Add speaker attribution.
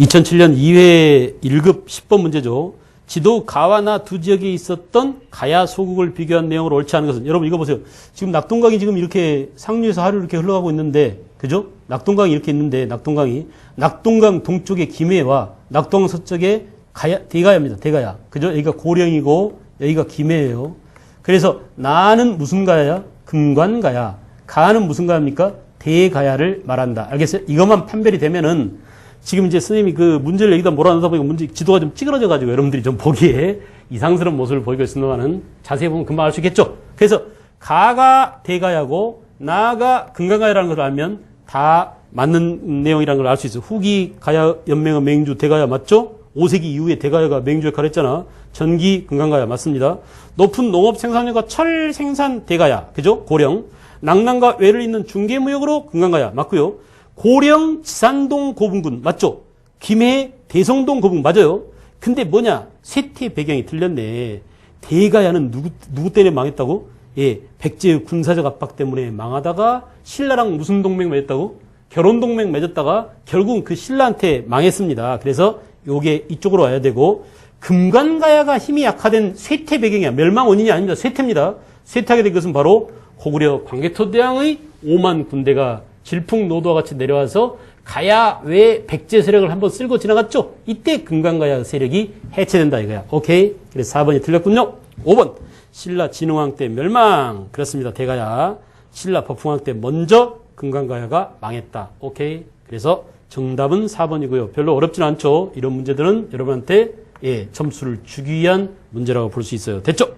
Speaker 1: 2007년 2회 1급 10번 문제죠. 지도 가와나 두 지역에 있었던 가야 소국을 비교한 내용을 옳지 않은 것은 여러분 이거 보세요. 지금 낙동강이 지금 이렇게 상류에서 하류 이렇게 흘러가고 있는데 그죠? 낙동강이 이렇게 있는데 낙동강이 낙동강 동쪽의 김해와 낙동강 서쪽에 가야 대가야입니다. 대가야. 그죠? 여기가 고령이고 여기가 김해예요. 그래서 나는 무슨 가야야? 금관가야. 가는 무슨 가야입니까? 대가야를 말한다. 알겠어요? 이것만 판별이 되면은 지금 이제 선생님이 그 문제를 여기다 몰아넣다 보니까 문제 지도가 좀 찌그러져 가지고 여러분들이 좀 보기에 이상스러운 모습을 보이고 있습니다만은 자세히 보면 금방 알 수 있겠죠? 그래서 가가 대가야고 나가 금강가야라는 걸 알면 다 맞는 내용이라는 걸 알 수 있어요. 후기 가야 연맹의 맹주 대가야 맞죠? 5세기 이후에 대가야가 맹주 역할을 했잖아. 전기 금강가야 맞습니다. 높은 농업 생산량과 철 생산 대가야. 그죠? 고령. 낙랑과 외를 잇는 중개무역으로 금강가야 맞고요. 고령 지산동 고분군 맞죠? 김해 대성동 고분 맞아요. 근데 뭐냐? 세태 배경이 틀렸네. 대가야는 누구 누구 때문에 망했다고? 예, 백제의 군사적 압박 때문에 망하다가 신라랑 무슨 동맹 맺었다고? 결혼 동맹 맺었다가 결국 그 신라한테 망했습니다. 그래서 요게 이쪽으로 와야 되고 금관가야가 힘이 약화된 쇠퇴 배경이야. 멸망 원인이 아닙니다. 쇠퇴입니다. 쇠퇴하게 된 것은 바로 고구려 광개토 대왕의 5만 군대가 질풍노도와 같이 내려와서 가야 외 백제 세력을 한번 쓸고 지나갔죠. 이때 금강가야 세력이 해체된다 이거야. 오케이. 그래서 4번이 틀렸군요. 5번. 신라 진흥왕 때 멸망. 그렇습니다. 대가야. 신라 법흥왕 때 먼저 금강가야가 망했다. 오케이. 그래서 정답은 4번이고요. 별로 어렵진 않죠. 이런 문제들은 여러분한테 예, 점수를 주기 위한 문제라고 볼 수 있어요. 됐죠?